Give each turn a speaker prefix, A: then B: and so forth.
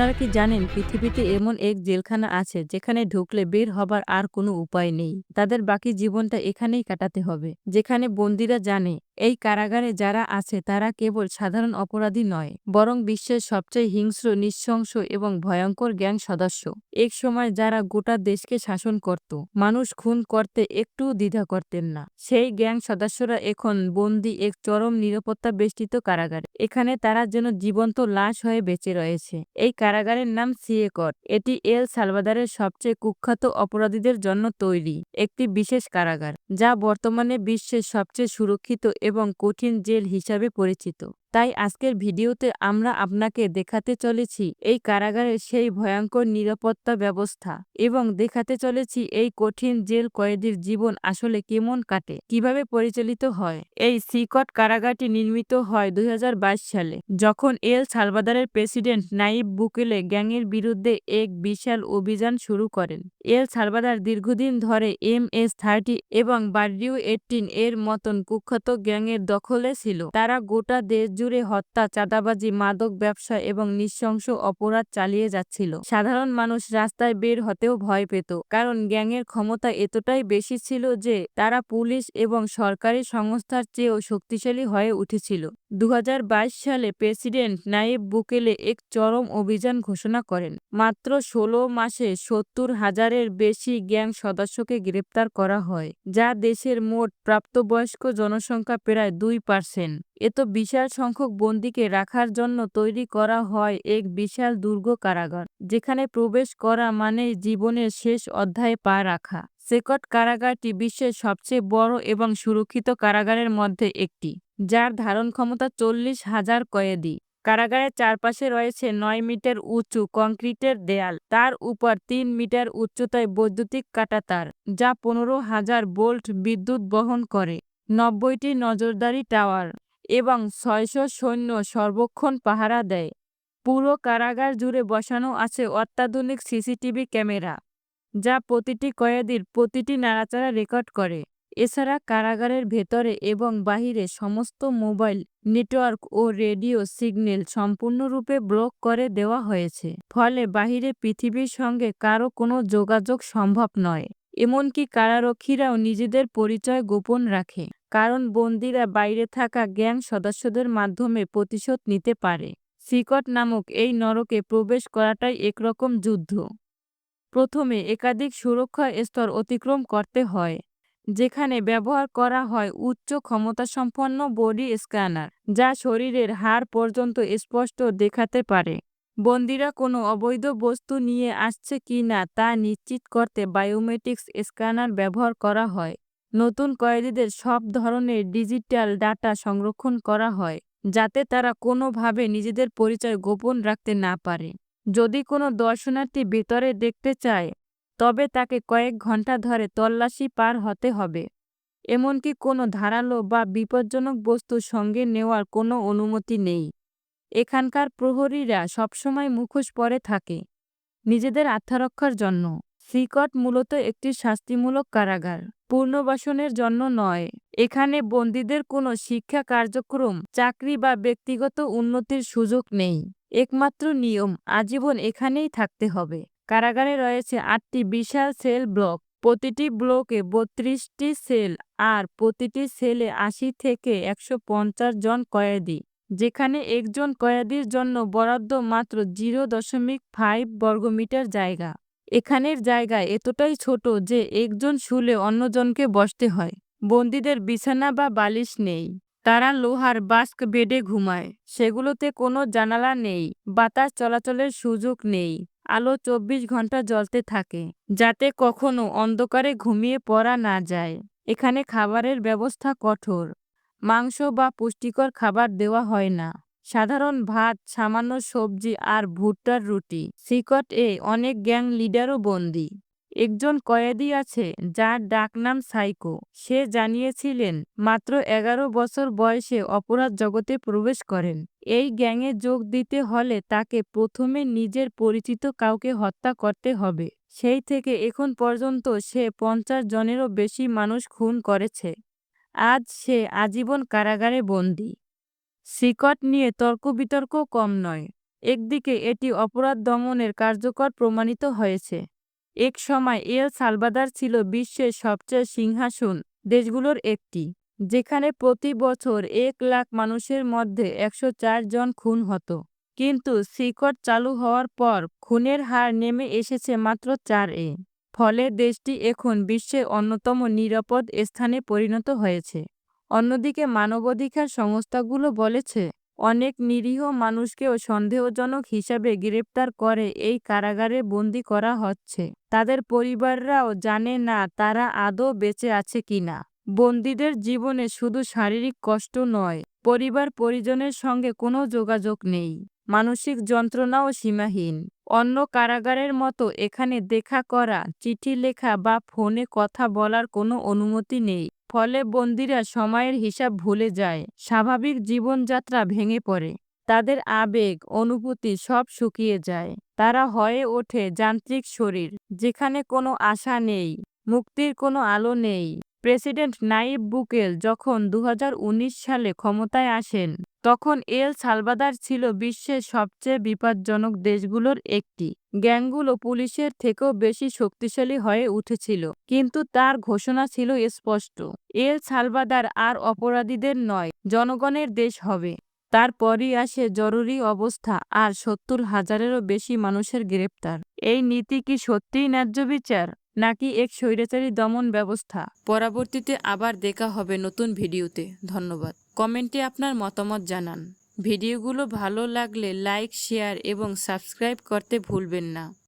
A: আপনারা কি জানেন পৃথিবীতে এমন এক জেলখানা আছে যেখানে ঢুকলে বের হবার আর কোনো উপায় নেই? তাদের বাকি জীবনটা এখানেই কাটাতে হবে, যেখানে বন্দিরা জানে এই কারাগারে যারা আছে, তারা কেবল সাধারণ অপরাধী নয়, বরং বিশ্বের সবচেয়ে হিংস্র, নৃশংস এবং ভয়ঙ্কর গ্যাং সদস্য। এক সময় যারা গোটা দেশকে শাসন করত, মানুষ খুন করতে একটুও দ্বিধা করতেন না। সেই গ্যাং সদস্যরা এখন বন্দি এক চরম নিরাপত্তা বেষ্টিত কারাগারে। এখানে তারা যেন জীবন্ত লাশ হয়ে বেঁচে রয়েছে। এই কারাগারের নাম সিয়েকট এটি এল সালভাদারের সবচেয়ে কুখ্যাত অপরাধীদের জন্য তৈরি একটি বিশেষ কারাগার, যা বর্তমানে বিশ্বের সবচেয়ে সুরক্ষিত এবং কঠিন জেল হিসাবে পরিচিত। তাই আজকের ভিডিওতে আমরা আপনাকে দেখাতে চলেছি এই কারাগারের সেই ভয়ঙ্কর নিরাপত্তা ব্যবস্থা এবং দেখাতে চলেছি এই কঠিন জেল কয়েদির জীবন আসলে কেমন কাটে, কীভাবে পরিচালিত হয়। এই সিকট কারাগারটি নির্মিত হয় দুই হাজার বাইশ সালে, যখন এল সালভাদারের প্রেসিডেন্ট নাইব বুকেলে গ্যাংয়ের বিরুদ্ধে এক বিশাল অভিযান শুরু করেন। এল সালভাদার দীর্ঘদিন ধরে এম এস থার্টি এবং বার্ডিউ এইটিন এর মতন কুখ্যাত গ্যাংয়ের দখলে ছিল। তারা গোটা দেশ জুড়ে হত্যা, চাঁদাবাজি, মাদক ব্যবসা এবং নৃশংস অপরাধ চালিয়ে যাচ্ছিল। সাধারণ মানুষ রাস্তায় বের হতেও ভয় পেত, কারণ গ্যাংয়ের ক্ষমতা এতটাই বেশি ছিল যে তারা পুলিশ এবং সরকারি সংস্থার চেয়েও শক্তিশালী হয়ে উঠেছিল। দু হাজার বাইশ সালে প্রেসিডেন্ট নাইব বুকেলে এক চরম অভিযান ঘোষণা করেন। মাত্র ষোলো মাসে সত্তর হাজারের বেশি গ্যাং সদস্যকে গ্রেপ্তার করা হয়, যা দেশের মোট প্রাপ্তবয়স্ক জনসংখ্যা প্রায় দুই পার্সেন্ট। এত বিশাল সংখ্যক বন্দীকে রাখার জন্য তৈরি করা হয় এক বিশাল দুর্গ কারাগার, যেখানে প্রবেশ করা মানে জীবনের শেষ অধ্যায়ে পা রাখা। সেকট কারাগারটি বিশ্বের সবচেয়ে বড় এবং সুরক্ষিত কারাগারের মধ্যে একটি। যার ধারণ ক্ষমতা চল্লিশ হাজার কয়েদি। কারাগারের চারপাশে রয়েছে নয় মিটার উঁচু কংক্রিটের দেয়াল। তার উপর তিন মিটার উচ্চতায় বৈদ্যুতিক কাঁটাতার যা পনেরো হাজার বোল্ট বিদ্যুৎ বহন করে। নব্বইটি নজরদারি টাওয়ার এবং ছয়শো সৈন্য সর্বক্ষণ পাহারা দেয়। পুরো কারাগার জুড়ে বসানো আছে অত্যাধুনিক সিসিটিভি ক্যামেরা, যা প্রতিটি কয়েদির প্রতিটি নাড়াচাড়া রেকর্ড করে। এছাড়া কারাগারের ভেতরে এবং বাহিরে সমস্ত মোবাইল নেটওয়ার্ক ও রেডিও সিগন্যাল সম্পূর্ণরূপে ব্লক করে দেওয়া হয়েছে। ফলে বাহিরে পৃথিবীর সঙ্গে কারও কোনো যোগাযোগ সম্ভব নয়। এমনকি কারারক্ষীরাও নিজেদের পরিচয় গোপন রাখে, কারণ বন্দীরা বাইরে থাকা গ্যাং সদস্যদের মাধ্যমে প্রতিশোধ নিতে পারে। সিকট নামক এই নরকে প্রবেশ করাটাই একরকম যুদ্ধ। প্রথমে একাধিক সুরক্ষা স্তর অতিক্রম করতে হয়। যেখানে ব্যবহার করা হয় উচ্চ ক্ষমতাসম্পন্ন বডি স্ক্যানার, যা শরীরের হাড় পর্যন্ত স্পষ্ট দেখাতে পারে। বন্দিরা কোনো অবৈধ বস্তু নিয়ে আসছে কি না তা নিশ্চিত করতে বায়োমেট্রিক্স স্ক্যানার ব্যবহার করা হয়। নতুন কয়েদিদের সব ধরনের ডিজিটাল ডাটা সংরক্ষণ করা হয়, যাতে তারা কোনোভাবে নিজেদের পরিচয় গোপন রাখতে না পারে। যদি কোনো দর্শনার্থী ভেতরে দেখতে চায় তবে তাকে কয়েক ঘণ্টা ধরে তল্লাশি পার হতে হবে। এমনকি কোনো ধারালো বা বিপজ্জনক বস্তু সঙ্গে নেওয়ার কোনো অনুমতি নেই। এখানকার প্রহরীরা সবসময় মুখোশ পরে থাকে। নিজেদের আত্মরক্ষার জন্য। শ্রীকট মূলত একটি শাস্তিমূলক কারাগার। পুনর্বাসনের জন্য নয়। এখানে বন্দীদের কোনো শিক্ষা কার্যক্রম, চাকরি বা ব্যক্তিগত উন্নতির সুযোগ নেই। একমাত্র নিয়ম, আজীবন এখানেই থাকতে হবে। কারাগারে রয়েছে আটটি বিশাল সেল ব্লক। প্রতিটি ব্লকে বত্রিশটি সেল আর প্রতিটি সেলে আশি থেকে একশো পঞ্চাশ জন কয়েদি, যেখানে একজন কয়েদির জন্য বরাদ্দ মাত্র জিরো দশমিক ফাইভ বর্গমিটার জায়গা। এখানের জায়গা এতটাই ছোট যে একজন শুলে অন্যজনকে বসতে হয়। বন্দীদের বিছানা বা বালিশ নেই। তারা লোহার বাস্ক বেডে ঘুমায়। সেগুলোতে কোনো জানালা নেই। বাতাস চলাচলের সুযোগ নেই। আলো চব্বিশ ঘণ্টা জ্বলতে থাকে, যাতে কখনো অন্ধকারে ঘুমিয়ে পড়া না যায়। এখানে খাবারের ব্যবস্থা কঠোর। মাংস বা পুষ্টিকর খাবার দেওয়া হয় না। সাধারণ ভাত, সামান্য সবজি আর ভুট্টার রুটি। সিকট এ অনেক গ্যাং লিডারও বন্দী। একজন কয়েদি আছে যার ডাকনাম সাইকো। সে জানিয়েছিলেন, মাত্র এগারো বছর বয়সে অপরাধ জগতে প্রবেশ করেন। এই গ্যাংয়ে যোগ দিতে হলে তাকে প্রথমে নিজের পরিচিত কাউকে হত্যা করতে হবে। সেই থেকে এখন পর্যন্ত সে পঞ্চাশ জনেরও বেশি মানুষ খুন করেছে। আজ সে আজীবন কারাগারে বন্দী। সিকট নিয়ে তর্ক বিতর্ক কম নয়। একদিকে এটি অপরাধ দমনের কার্যকর প্রমাণিত হয়েছে। এক সময় এল সালভাদর ছিল বিশ্বের সবচেয়ে সিংহাসন দেশগুলোর একটি, যেখানে প্রতি বছর এক লাখ মানুষের মধ্যে একশো জন খুন হতো। কিন্তু শিকড় চালু হওয়ার পর খুনের হার নেমে এসেছে মাত্র চার এ, ফলে দেশটি এখন বিশ্বের অন্যতম নিরাপদ স্থানে পরিণত হয়েছে। অন্যদিকে মানবাধিকার সংস্থাগুলো বলেছে অনেক নিরীহ মানুষকেও সন্দেহজনক হিসাবে গ্রেপ্তার করে এই কারাগারে বন্দি করা হচ্ছে। তাদের পরিবাররাও জানে না তারা আদৌ বেঁচে আছে কিনা। বন্দীদের জীবনে শুধু শারীরিক কষ্ট নয়, পরিবার পরিজনের সঙ্গে কোনো যোগাযোগ নেই। মানসিক যন্ত্রণাও সীমাহীন। অন্য কারাগারের মতো এখানে দেখা করা, চিঠি লেখা বা ফোনে কথা বলার কোনো অনুমতি নেই। ফলে বন্দিরা সময়ের হিসাব ভুলে যায়। স্বাভাবিক জীবনযাত্রা ভেঙে পড়ে। তাদের আবেগ, অনুভূতি সব শুকিয়ে যায়। তারা হয়ে ওঠে যান্ত্রিক শরীর, যেখানে কোনো আশা নেই, মুক্তির কোনো আলো নেই। প্রেসিডেন্ট নাইব বুকেল যখন দু হাজার উনিশ সালে ক্ষমতায় আসেন, তখন এল সালভাদর ছিল বিশ্বের সবচেয়ে বিপজ্জনক দেশগুলোর একটি। গ্যাংগুলো পুলিশের থেকেও বেশি শক্তিশালী হয়ে উঠেছিল, কিন্তু তার ঘোষণা ছিল স্পষ্ট, এল সালভাদর আর অপরাধীদের নয়, জনগণের দেশ হবে। তারপরই আসে জরুরি অবস্থা আর সত্তর হাজারেরও বেশি মানুষের গ্রেপ্তার। এই নীতি কি সত্যিই ন্যায্য বিচার? নাকি এক স্বৈরাচারী দমন ব্যবস্থা? পরবর্তীতে আবার দেখা হবে নতুন ভিডিওতে। ধন্যবাদ। কমেন্টে আপনার মতামত জানান। ভিডিওগুলো ভালো লাগলে লাইক, শেয়ার এবং সাবস্ক্রাইব করতে ভুলবেন না।